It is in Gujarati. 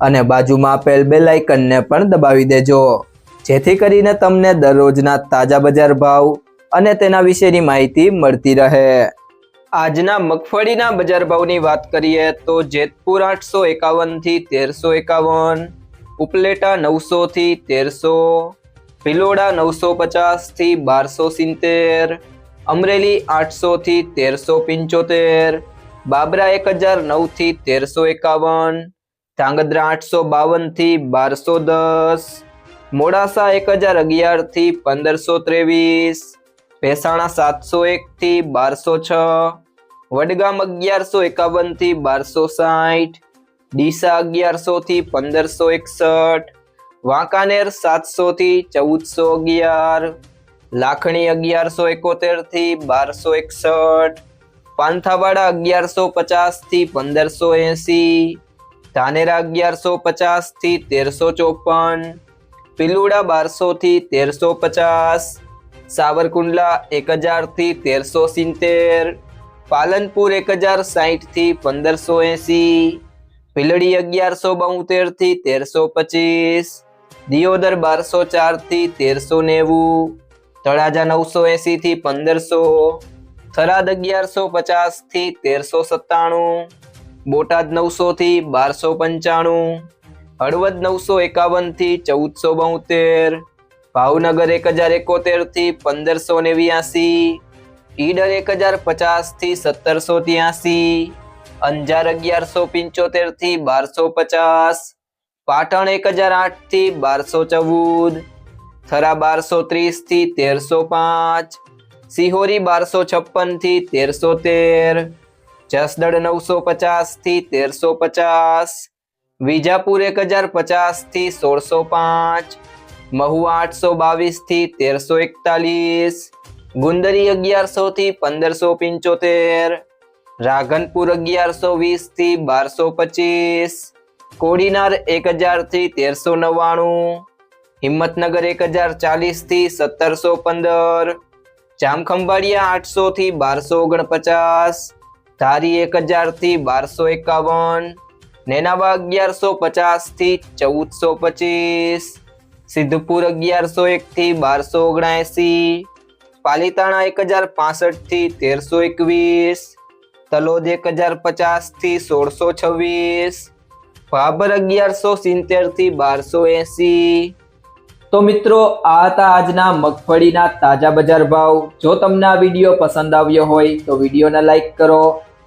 અને બાજુમાં આપેલ બે લાઇકનને પણ દબાવી દેજો. જેથી કરીને તમને દરરોજના તાજા બજાર ભાવ અને તેના વિશેની માહિતી મળતી રહે. આજના મગફળીના બજાર ભાવની વાત કરીએ તો જેતપુર આઠસો એકાવનથી તેરસો એકાવન, ઉપલેટા નવસોથી તેરસો, ભિલોડા નવસો પચાસથી બારસો સિત્તેર, અમરેલી આઠસોથી તેરસો પંચોતેર, બાબરા એક હજાર નવથી તેરસો એકાવન ધ્રાંગધ્રા આઠસો બાવનથી બારસો દસ, મોડાસા એક હજાર અગિયારથી પંદરસો ત્રેવીસ, ભેસાણા સાતસો એક થી બારસો છ, વડગામ અગિયારસો એકાવનથી બારસો સાઠ, ડીસા અગિયારસો થી પંદરસો એકસઠ, વાંકાનેર સાતસો થી ચૌદસો અગિયાર, લાખણી અગિયારસો એકોતેરથી બારસો એકસઠ, પાંથાવાડા અગિયારસો પચાસથી પંદરસો એંસી ધાનેરા અગિયારસો પચાસથી તેરસો ચોપન, પિલુડા બારસો થી તેરસો પચાસ, સાવરકુંડલા એક હજારથી તેરસો સિત્તેર, પાલનપુર એક હજાર સાહીઠથી પંદરસો એંસી, ભીલડી અગિયારસો બોતેરથી તેરસો પચીસ, દિયોદર બારસો ચારથી તેરસો નેવું, તળાજા નવસો એંસીથી પંદરસો, થરાદ અગિયારસો પચાસથી તેરસો સત્તાણું બોટાદ નવસો થી બારસો પંચાણું, હળવદ નવસો એકાવનથી ચૌદસો બોતેર ભાવનગર એક હજાર એકોતેરથી પંદરસો નેવ્યાસી, ઈડર એક હજાર પચાસથી સત્તરસો ત્યાસી, અંજાર અગિયારસો પંચોતેરથી બારસો પચાસ, પાટણ એક હજાર આઠથી બારસો ચૌદ, થરા બારસો ત્રીસથી તેરસો પાંચ, સિહોરી બારસો છપ્પનથી તેરસો તેર જસદળ નવસો પચાસથી તેરસો પચાસ. વિજાપુર એક હજાર પચાસથી સોળસો પાંચ. મહુવા આઠસો બાવીસથી તેરસો એકતાલીસ. ગુંદરી અગિયારસો થી પંદરસો પંચોતેર. રાઘનપુર અગિયારસો વીસથી બારસો પચીસ. કોડીનાર એક હજારથી તેરસો નવ્વાણું. હિંમતનગર એક હજાર ચાલીસથી સત્તરસો પંદર. જામખંભાળિયા આઠસો થી બારસો ઓગણપચાસ. ધારી એક હજારથી બારસો એકાવન નેનાવા અગિયારસો પચાસથી ચૌદસો પચીસ, સિદ્ધપુર અગિયારસો એક થી બારસો ઓગણએસી પાલિતાણા એક હજાર પાસઠથી તેરસો એકવીસ, તલોદ એક હજાર પચાસથી સોળસો છવ્વીસ, ભાભર અગિયારસો સિત્તેરથી બારસો એસી. તો મિત્રો, આ હતા આજના મગફળીના તાજા બજાર ભાવ. જો તમને આ વીડિયો પસંદ આવ્યો હોય તો વિડીયોને લાઈક કરો